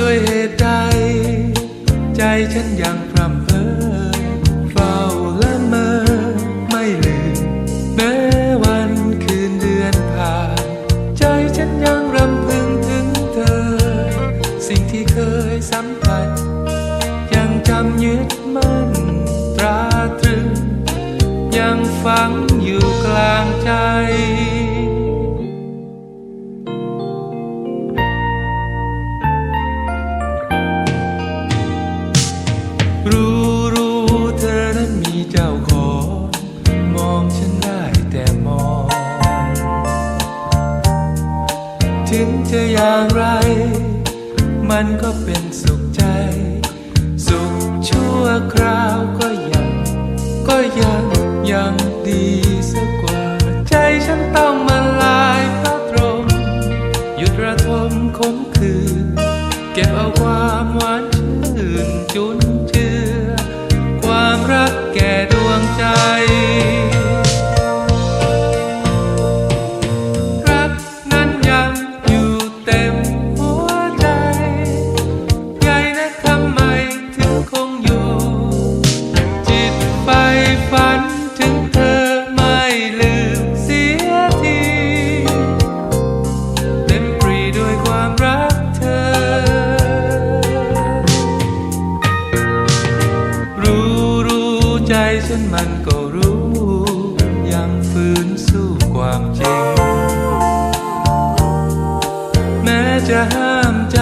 ด้วยเหตุใด ใจฉันยังพร่ำเพ้อเฝ้าละเมอไม่ลืมแม้วันคืนเดือนผ่าน ใจฉันยังรำพึงถึงเธอ สิ่งที่เคยสัมผัส อย่างไร มันก็เป็นสุขใจ สุขชั่วคราวก็ยัง ก็ยังยังดีสักกว่า ใจฉันต้องมาลายพระตรงหยุดระทมขมขื่นเก็บเอาความหวานชื่นจุนเจื ฉันมันก็รู้ ยังฝืนสู้ความจริง แม้จะห้ามใจ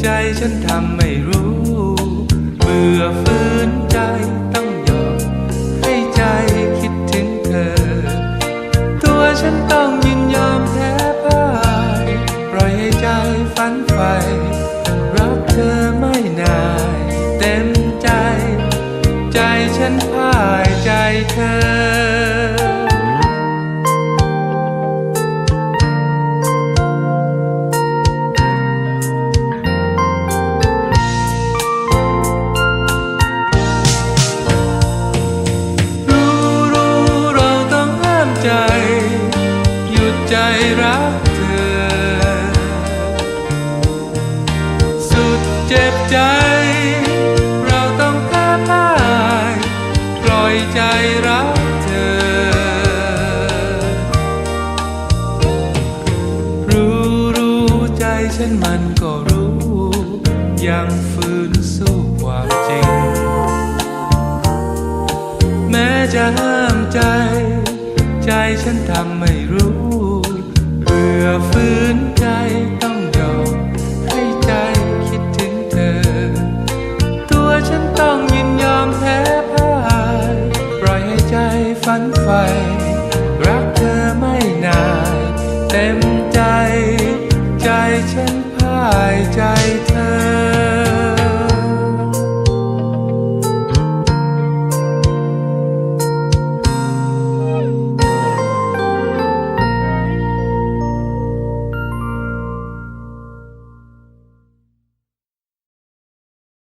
ใจฉันทำไม่รู้ เบื่อฝืนใจต้องยอมให้ใจคิดถึงเธอ ตัวฉันต้องยินยอมแพ้พ่ายปล่อยให้ใจฝันใฝ่รักเธอไม่นาย เต็มใจ ฉันพ่ายใจเธอ นมันก็รู้ ยังฝืนสู้ความจริง แม้จะห้ามใจ ใจฉันทำไม่รู้เพื่อฝืนใจต้องยอมให้ใจคิดถึงเธอ ตัวฉันต้องยินยอมแพ้พ่ายปล่อยให้ใจฝันใฝ่รักเธอไม่นายเต็ม